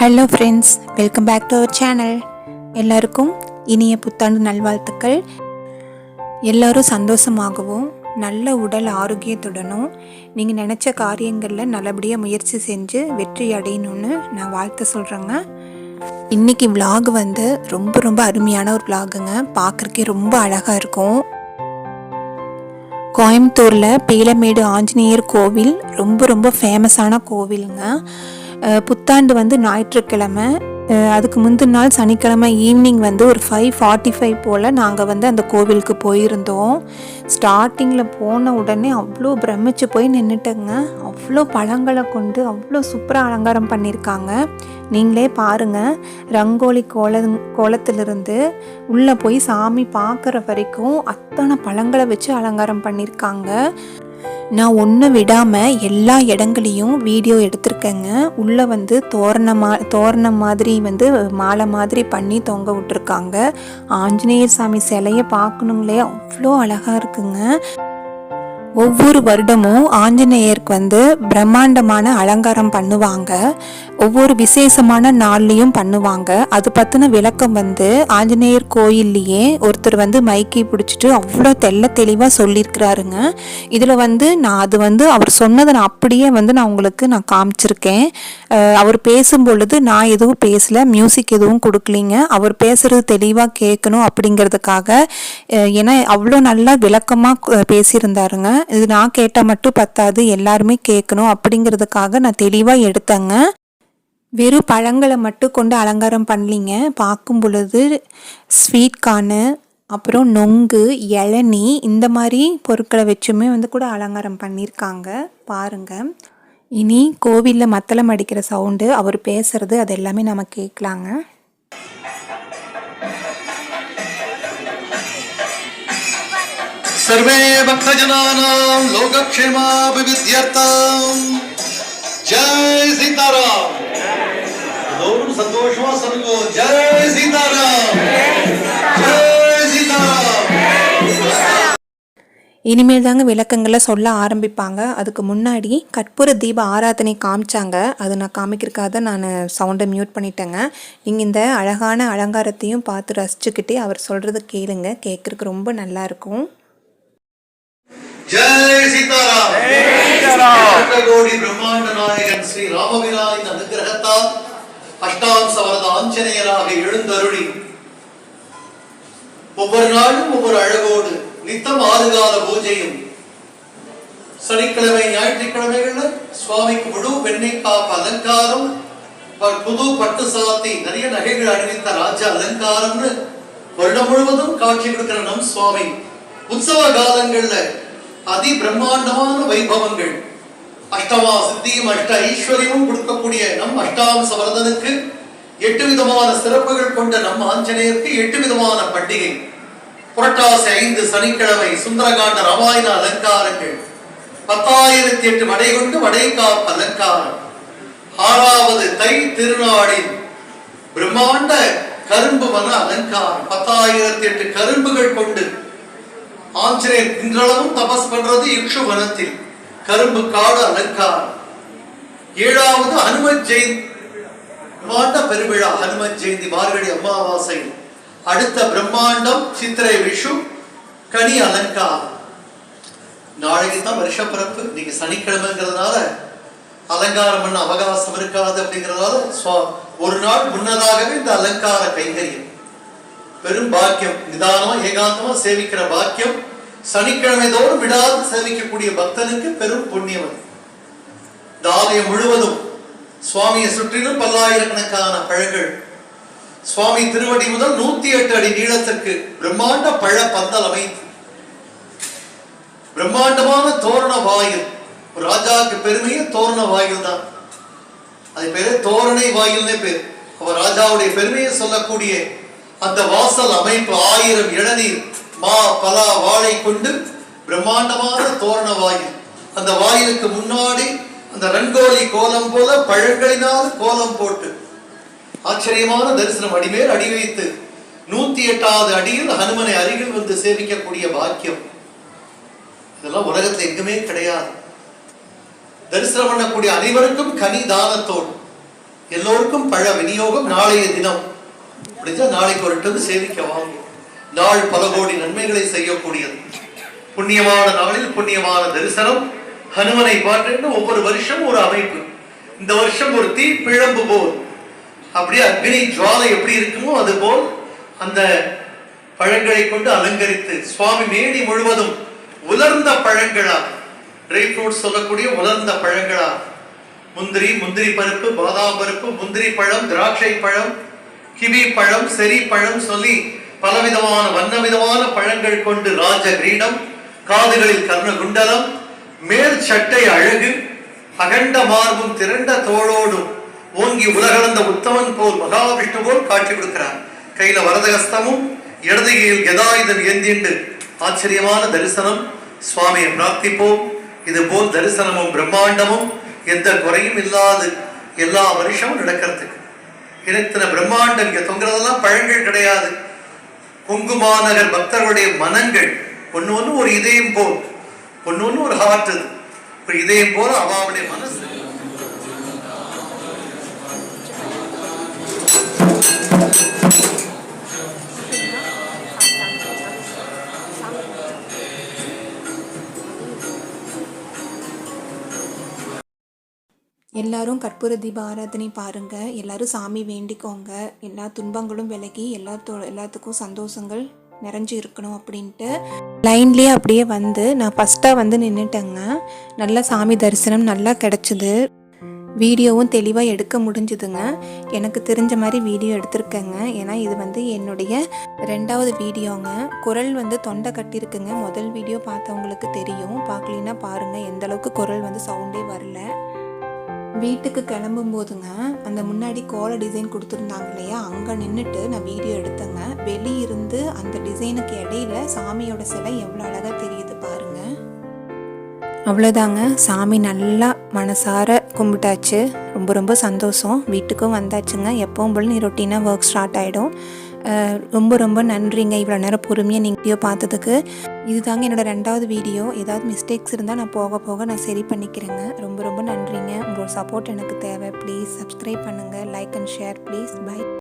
Hello friends welcome back to our channel எல்லாருக்கும் இனிய புத்தாண்டு நல்வாழ்த்துக்கள். எல்லோரும் சந்தோஷமாகவும் நல்ல உடல் ஆரோக்கியத்துடனும் நீங்கள் நினச்ச காரியங்களில் நல்லபடியாக முயற்சி செஞ்சு வெற்றி அடையணும்னு நான் வாழ்த்து சொல்கிறேங்க இன்றைக்கி விலாக் வந்து ரொம்ப ரொம்ப அருமையான ஒரு விலாகுங்க பார்க்குறக்கே ரொம்ப அழகாக இருக்கும். கோயம்புத்தூரில் பீலமேடு ஆஞ்சநேயர் கோவில் ரொம்ப ரொம்ப ஃபேமஸான கோவிலுங்க. புத்தாண்டு வந்து ஞாயிற்றுக்கிழமை. அதுக்கு முந்தின நாள் சனிக்கிழமை ஈவினிங் வந்து ஒரு ஃபைவ் ஃபார்ட்டி ஃபைவ் போல் நாங்கள் வந்து அந்த கோவிலுக்கு போயிருந்தோம். ஸ்டார்டிங்கில் போன உடனே அவ்வளோ பிரமிச்சு போய் நின்றுட்டேங்க அவ்வளோ பழங்களை கொண்டு அவ்வளோ சூப்பராக அலங்காரம் பண்ணியிருக்காங்க நீங்களே பாருங்கள் ரங்கோலி கோல கோலத்திலிருந்து உள்ளே போய் சாமி பார்க்குற வரைக்கும் அத்தனை பழங்களை வச்சு அலங்காரம் பண்ணியிருக்காங்க நான் ஒன்று விடாமல் எல்லா இடங்களையும் வீடியோ எடுத்திருக்கேங்க. உள்ளே வந்து தோரணமா தோரணம் மாதிரி வந்து மாலை மாதிரி பண்ணி தொங்க விட்டுருக்காங்க. ஆஞ்சநேயர் சாமி சிலையை பார்க்கணுங்களே அவ்வளோ அழகாக இருக்குங்க. ஒவ்வொரு வருடமும் ஆஞ்சநேயருக்கு வந்து பிரம்மாண்டமான அலங்காரம் பண்ணுவாங்க. ஒவ்வொரு விசேஷமான நாள்லையும் பண்ணுவாங்க. அது பற்றின விளக்கம் வந்து ஆஞ்சநேயர் கோயில்லையே ஒருத்தர் வந்து மைக்கை பிடிச்சிட்டு அவ்வளோ தெல்ல தெளிவாக சொல்லியிருக்கிறாருங்க இதில் வந்து நான் அது வந்து அவர் சொன்னதை நான் அப்படியே வந்து நான் உங்களுக்கு நான் காமிச்சிருக்கேன். அவர் பேசும் பொழுது நான் எதுவும் பேசல மியூசிக் எதுவும் கொடுக்கலிங்க. அவர் பேசுறது தெளிவாக கேட்கணும் அப்படிங்கிறதுக்காக ஏன்னா அவ்வளோ நல்லா விளக்கமாக பேசியிருந்தாருங்க. இது நான் கேட்டால் மட்டும் பத்தாது எல்லாருமே கேட்கணும் அப்படிங்கிறதுக்காக நான் தெளிவாக எடுத்தேங்க. வெறும் பழங்களை மட்டும் கொண்டு அலங்காரம் பண்ணலிங்க. பார்க்கும் பொழுது ஸ்வீட் கார்னு அப்புறம் நொங்கு இளநீ இந்த மாதிரி பொருட்களை வச்சுமே வந்து கூட அலங்காரம் பண்ணியிருக்காங்க பாருங்க. இனி கோவிலில் மத்தளம் அடிக்கிற சவுண்டு அவர் பேசுறது அது எல்லாமே நம்ம கேட்கலாங்க सर्वे भक्तजनानां लोकक्षेमाभिवृद्ध्यर्थं। जय सीताराम। எல்லோரும் சந்தோஷமா சொல்லுவோம் ஜெய் சீதாராம் இனிமேல் தாங்க விளக்கங்களை சொல்ல ஆரம்பிப்பாங்க. அதுக்கு முன்னாடி கற்பூர தீப ஆராதனை காமிச்சாங்க. அது நான் காமிக்கிறக்காக நான் சவுண்டை மியூட் பண்ணிட்டேங்க. நீங்கள் இந்த அழகான அலங்காரத்தையும் பார்த்து ரசிச்சுக்கிட்டே அவர் சொல்கிறத கேளுங்க. கேட்குறக்கு ரொம்ப நல்லாயிருக்கும் ஜெய் சீதாராம். கோடி பிரம்மாண்ட நாயகன் ஸ்ரீ ராமபிரானின் அனுகிரகத்தால் அஷ்டாம்ச வரத ஆஞ்சநேயராக எழுந்தருளி. ஒவ்வொரு நாளும் ஒவ்வொரு அழகோடு நித்தம் ஆறுகால பூஜையும் சனிக்கிழமை ஞாயிற்றுக்கிழமைகள்ல சுவாமிக்கு முழு வெண்ணெய் காப்பு அலங்காரம் புது பட்டு சாத்தி நிறைய நகைகள் அணிவித்த ராஜ அலங்காரம்னு வருடம் முழுவதும் காட்சி கொடுக்கிற நம் சுவாமி. உற்சவ காலங்கள்ல அதி பிரம்மாண்டமான வைபவங்கள். அஷ்டமா சித்தியும் அஷ்ட ஐஸ்வர்யமும் கொடுக்கக்கூடிய நம் அஷ்டாம்ச வரதனுக்கு எட்டு விதமான சிறப்புகள் கொண்ட நம் ஆஞ்சநேயருக்கு எட்டு விதமான பண்டிகை. புரட்டாசி ஐந்து சனிக்கிழமை சுந்தரகாண்ட ராமாயண அலங்காரங்கள். பத்தாயிரத்தி எட்டு வடை கொண்டு வடைகாப்பு அலங்காரம். ஆறாவது தை திருநாளில் பிரம்மாண்ட கரும்பு வன அலங்காரம். பத்தாயிரத்தி எட்டு கரும்புகள் கொண்டு ஆஞ்சநேயர் இன்றளவும் தபஸ் பண்றது இக்ஷு வனத்தில். கரும்பு காடு அலங்காரம். ஏழாவது ஹனுமத் ஜெயந்தி. பிரம்மாண்ட பெருவிழா ஹனுமத் ஜெயந்தி மார்கழி அமாவாசை அடுத்த பிரம்மாண்டம் சித்திரை விஷு கனி அலங்காரம். நாளைக்கு தான் வருஷ பிறப்பு. நீங்க சனிக்கிழமைங்கிறதுனால அலங்காரம் பண்ண அவகாசம் இருக்காது அப்படிங்கிறதால ஒரு நாள் முன்னதாகவே இந்த அலங்கார கைங்கரியம். பெரும் பாக்கியம் நிதானமா ஏகாந்தமா சேவிக்கிற பாக்கியம் சனிக்கிழமை தோறும் விடாது சேவிக்கக்கூடிய பக்தனுக்கு பெரும் புண்ணியம் அது. இந்த ஆலயம் முழுவதும் சுவாமியை சுற்றிலும் பல்லாயிரக்கணக்கான பழங்கள். சுவாமி திருவடி முதல் நூத்தி எட்டு அடி நீளத்திற்கு பிரம்மாண்ட பழ பந்தல் அமைத்து பிரம்மாண்டமான தோரண வாயில் ஒரு ராஜாவுக்கு பெருமையே தோரண வாயில் தான். அது பேரு தோரணை வாயில்னே பேர். அவர் ராஜாவுடைய பெருமையை சொல்லக்கூடிய அந்த வாசல் அமைப்பு ஆயிரம் இளநீர் மா பலா வாழை கொண்டு பிரம்மாண்டமான தோரண வாயில் அந்த வாயிலுக்கு முன்னாடி அந்த ரங்கோலி கோலம் போல பழங்களினால் கோலம் போட்டு ஆச்சரியமான தரிசனம் அடிமேல் அடி வைத்து நூத்தி எட்டாவது அடியில் ஹனுமனை அருகில் வந்து சேவிக்கக்கூடிய பாக்கியம். இதெல்லாம் உலகத்துல எங்குமே கிடையாது. தரிசனம் பண்ணக்கூடிய அனைவருக்கும் கனி தானத்தோடு. எல்லோருக்கும் பழ விநியோகம் நாளைய தினம். முடிஞ்சா நாளைக்கு ஒரு டன் சேமிக்க வாங்க. நாள் பல கோடி நன்மைகளை செய்யக்கூடியது. புண்ணியமான நாளில் புண்ணியமான தரிசனம் ஹனுமனை பாட்டு ஒவ்வொரு வருஷம் ஒரு அமைப்பு. இந்த வருஷம் ஒரு தீ பிழம்பு போல். அப்படியே அக்னி ஜுவாலை எப்படி இருக்குமோ அது போல் அந்த பழங்களை கொண்டு அலங்கரித்து சுவாமி மேனி முழுவதும் உலர்ந்த பழங்களா ட்ரை ஃப்ரூட் சொல்லக்கூடிய உலர்ந்த பழங்களா முந்திரி முந்திரி பருப்பு பாதாம் பருப்பு முந்திரி பழம் திராட்சை பழம் கிவி பழம் செரி பழம் சொல்லி பலவிதமான வண்ண விதமான பழங்கள் கொண்டு ராஜ கிரீடம் காதுகளில் கர்ண குண்டலம் மேல் சட்டை அழகு அகண்ட மார்பும் திரண்ட தோளோடும் ஓங்கி உலகளந்த உத்தமன் போல் மகாவிஷ்ணு போல் காட்சி கொடுக்கிறார். கையில வரதகஸ்தமும் இடதுகையில் கதாயுதம் ஏந்திண்டு ஆச்சரியமான தரிசனம். சுவாமியை பிரார்த்திப்போம். இது போல் தரிசனமும் பிரம்மாண்டமும் எந்த குறையும் இல்லாது எல்லா வருஷமும் நடக்கிறதுக்கு. இனத்தின பிரம்மாண்டம் இங்க தொங்குறதெல்லாம் பழங்கள் கிடையாது. குங்குமாநகர் பக்தர்களுடைய மனங்கள் ஒன்று ஒன்று ஒரு இதயம் போல் ஒன்று ஒன்று ஒரு ஹார்ட் ஒரு இதயம் போல் அவாவுடைய மனசு. எல்லாரும் கற்பூர தீப ஆராதனை பாருங்க. எல்லாரும் சாமி வேண்டிக்கோங்க. எல்லா துன்பங்களும் விலகி எல்லாத்தோ எல்லாத்துக்கும் சந்தோஷங்கள் நிறைஞ்சு இருக்கணும் அப்படின்ட்டு லைன்லேயே அப்படியே வந்து நான் ஃபஸ்ட்டாக வந்து நின்றுட்டேங்க நல்லா சாமி தரிசனம் நல்லா கிடச்சிது. வீடியோவும் தெளிவாக எடுக்க முடிஞ்சுதுங்க. எனக்கு தெரிஞ்ச மாதிரி வீடியோ எடுத்திருக்கேங்க. ஏன்னா இது வந்து என்னுடைய ரெண்டாவது வீடியோங்க. குரல் வந்து தொண்டை கட்டியிருக்குங்க. முதல் வீடியோ பார்த்தவங்களுக்கு தெரியும். பார்க்கலின்னா பாருங்கள் எந்தளவுக்கு குரல் வந்து சவுண்டே வரல. வீட்டுக்கு கிளம்பும் போதுங்க அந்த முன்னாடி கோல டிசைன் கொடுத்துருந்தாங்க இல்லையா? அங்கே நின்றுட்டு நான் வீடியோ எடுத்தேங்க. வெளியிருந்து அந்த டிசைனுக்கு இடையில சாமியோட சிலை எவ்வளோ அழகாக தெரியுது பாருங்க. அவ்வளோதாங்க சாமி நல்லா மனசார கும்பிட்டாச்சு. ரொம்ப ரொம்ப சந்தோஷம். வீட்டுக்கும் வந்தாச்சுங்க. எப்பவும் போல் நீ ரொட்டீனாக ஒர்க் ஸ்டார்ட் ஆகிடும் ரொம்ப ரொம்ப நன்றிங்க. இவ்வளோ நேரம் பொறுமையாக நீங்கள் வீடியோ பார்த்ததுக்கு. இதுதாங்க என்னோடய ரெண்டாவது வீடியோ ஏதாவது மிஸ்டேக்ஸ் இருந்தால் நான் போக போக நான் சரி பண்ணிக்கிறேங்க. ரொம்ப ரொம்ப நன்றிங்க. உங்களோட சப்போர்ட் எனக்கு தேவை. ப்ளீஸ் சப்ஸ்கிரைப் பண்ணுங்கள் like and share please bye